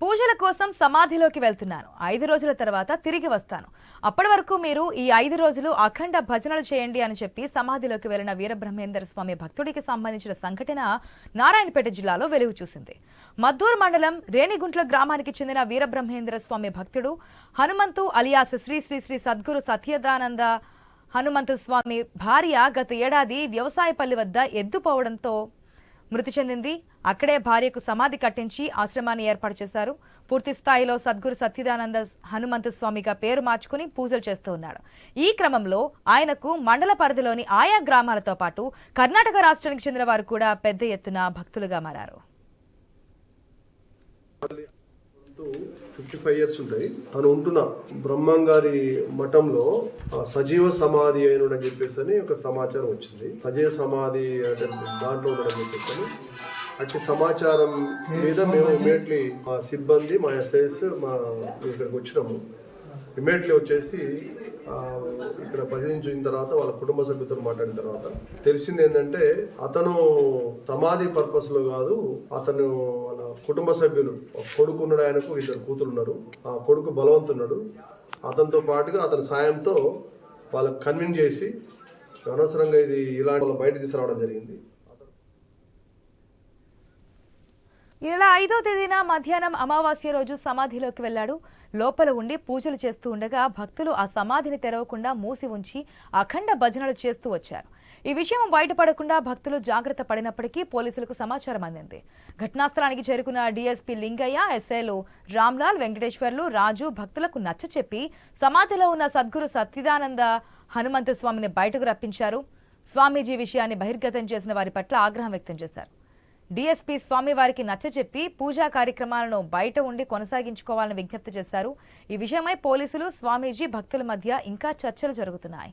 పూజల కోసం సమాధిలోకి వెళ్తున్నాను. ఐదు రోజుల తర్వాత తిరిగి వస్తాను. అప్పటి వరకు మీరు ఈ ఐదు రోజులు అఖండ భజనలు చేయండి అని చెప్పి సమాధిలోకి వెళ్ళిన వీరబ్రహ్మేందర స్వామి భక్తుడికి సంబంధించిన సంఘటన నారాయణపేట జిల్లాలో వెలుగు చూసింది. మద్దూరు మండలం రేణిగుంట్ల గ్రామానికి చెందిన వీరబ్రహ్మేంద్ర స్వామి భక్తుడు హనుమంతు అలియాస్ శ్రీ శ్రీ శ్రీ సద్గురు సత్యదానంద హనుమంతు స్వామి భార్య గత ఏడాది వ్యవసాయపల్లి వద్ద ఎద్దుపోవడంతో మృతి చెందింది. అక్కడే భార్యకు సమాధి కట్టించి ఆశ్రమాన్ని ఏర్పాటు చేశారు. పూర్తి స్థాయిలో సద్గురు సత్యదానంద హనుమంత స్వామిగా పేరు మార్చుకుని పూజలు చేస్తూ ఉన్నాడు. ఈ క్రమంలో ఆయనకు మండల పరిధిలోని ఆయా గ్రామాలతో పాటు కర్ణాటక రాష్ట్రానికి చెందిన వారు కూడా పెద్ద ఎత్తున భక్తులుగా మారారు. ఫిఫ్టీ ఫైవ్ ఇయర్స్ ఉంటాయి. తను ఉంటున్న బ్రహ్మంగారి మఠంలో సజీవ సమాధి అయిన అని చెప్పేసి అని ఒక సమాచారం వచ్చింది. సజీవ సమాధి అంటే దాంట్లో ఉండడం చెప్పేసి అట్టి సమాచారం మీద మేము ఇమీడియట్లీ మా సిబ్బంది మా ఎస్ఐస్ మా ఇక్కడికి వచ్చినాము. ఇమీడియట్లీ వచ్చేసి ఇక్కడ పరిశీలించిన తర్వాత వాళ్ళ కుటుంబ సభ్యులతో మాట్లాడిన తర్వాత తెలిసింది ఏంటంటే అతను సమాధి పర్పస్లో కాదు అతను వాళ్ళ కుటుంబ సభ్యులు కొడుకు ఉన్నాడు ఆయనకు ఇద్దరు కూతురు ఉన్నారు. ఆ కొడుకు బలవంతున్నాడు. అతనితో పాటుగా అతని సాయంతో వాళ్ళకి కన్విన్స్ చేసి అనవసరంగా ఇది ఇలాంటి వాళ్ళ బయట తీసుకురావడం జరిగింది. ఇలా ఐదో తేదీన మధ్యాహ్నం అమావాస్య రోజు సమాధిలోకి వెళ్ళాడు. లోపల ఉండి పూజలు చేస్తూ ఉండగా భక్తులు ఆ సమాధిని తెరవకుండా మూసి ఉంచి అఖండ భజనలు చేస్తూ వచ్చారు. ఈ విషయం బయటపడకుండా భక్తులు జాగ్రత్త పడినప్పటికీ పోలీసులకు సమాచారం అందింది. ఘటనాస్థలానికి చేరుకున్న డీఎస్పీ లింగయ్య ఎస్ఐలు రామ్లాల్ వెంకటేశ్వర్లు రాజు భక్తులకు నచ్చచెప్పి సమాధిలో ఉన్న సద్గురు సత్యదానంద హనుమంతు స్వామిని బయటకు రప్పించారు. స్వామీజీ విషయాన్ని బహిర్గతం చేసిన వారి పట్ల ఆగ్రహం వ్యక్తం చేశారు. డీఎస్పీ స్వామివారికి నచ్చచెప్పి పూజా కార్యక్రమాలను బయట ఉండి కొనసాగించుకోవాలని విజ్ఞప్తి చేశారు. ఈ విషయమై పోలీసులు స్వామీజీ భక్తుల మధ్య ఇంకా చర్చలు జరుగుతున్నాయి.